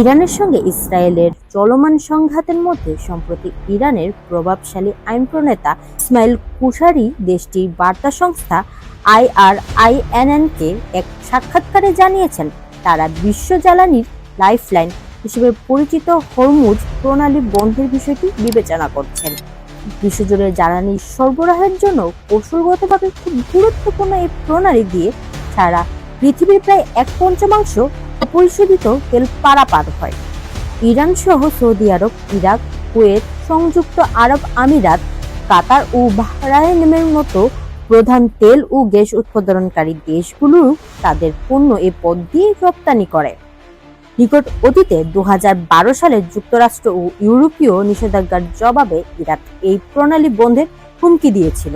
ইরানের সঙ্গে ইসরায়েলের চলমান সংঘাতের মধ্যে সম্প্রতি ইরানের প্রভাবশালী আইন প্রণেতা ইসমাইল কুশারি দেশটির বার্তা সংস্থা আইআরআইএনএনকে এক সাক্ষাৎকারে জানিয়েছেন, তারা বিশ্ব জ্বালানির লাইফলাইন হিসেবে পরিচিত হরমুজ প্রণালী বন্ধের বিষয়টি বিবেচনা করছেন। বিশ্বজুড়ে জ্বালানি সরবরাহের জন্য কৌশলগতভাবে খুব গুরুত্বপূর্ণ এই প্রণালী দিয়ে সারা পৃথিবীর প্রায় এক পঞ্চমাংশ অপরিশোধিত তেল পারাপার হয়। ইরান সহ সৌদি আরব, ইরাক, কুয়েত, সংযুক্ত আরব আমিরাত, কাতার ও বাহরাইনের মতো প্রধান তেল ও গ্যাস উৎপাদনকারী দেশগুলো তাদের পণ্য এ পথ দিয়ে রপ্তানি করে। নিকট অতীতে দু হাজার বারো সালে যুক্তরাষ্ট্র ও ইউরোপীয় নিষেধাজ্ঞার জবাবে ইরাক এই প্রণালী বন্ধের হুমকি দিয়েছিল।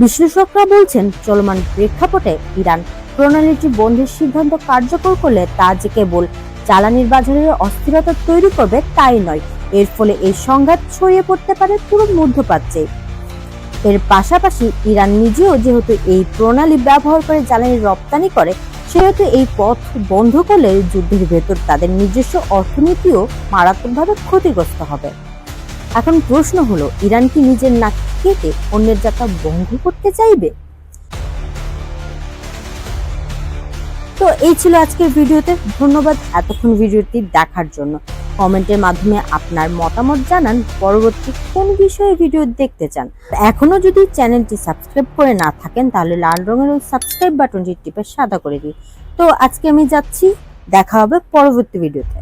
বিশ্লেষকরা বলছেন, চলমান প্রেক্ষাপটে ইরান প্রণালীটি বন্ধের সিদ্ধান্ত কার্যকর করলে তা যে কেবল জ্বালানির বাজারে অস্থিরতা তৈরি করবে তাই নয়, এর ফলে এই সংঘাত ছড়িয়ে পড়তে পারে পুরো মধ্যপ্রাচ্যে। এর পাশাপাশি ইরান নিজেও যেহেতু এই প্রণালী ব্যবহার করে জ্বালানি রপ্তানি করে, সেহেতু এই পথ বন্ধ করলে যুদ্ধের ভেতর তাদের নিজস্ব অর্থনীতিও মারাত্মকভাবে ক্ষতিগ্রস্ত হবে। এখন প্রশ্ন হলো, ইরান কি নিজের নাক কেটে অন্যের যাত্রা বন্ধ করতে চাইবে? তো এই ছিল আজকের ভিডিওতে। ধন্যবাদ এতক্ষণ ভিডিওটি দেখার জন্য। কমেন্টের মাধ্যমে আপনার মতামত জানান, পরবর্তী কোন বিষয়ে ভিডিও দেখতে চান। এখনও যদি চ্যানেলটি সাবস্ক্রাইব করে না থাকেন, তাহলে লাল রঙের ওই সাবস্ক্রাইব বাটনটি টিপে সাদা করে দিই তো আজকে আমি যাচ্ছি, দেখা হবে পরবর্তী ভিডিওতে।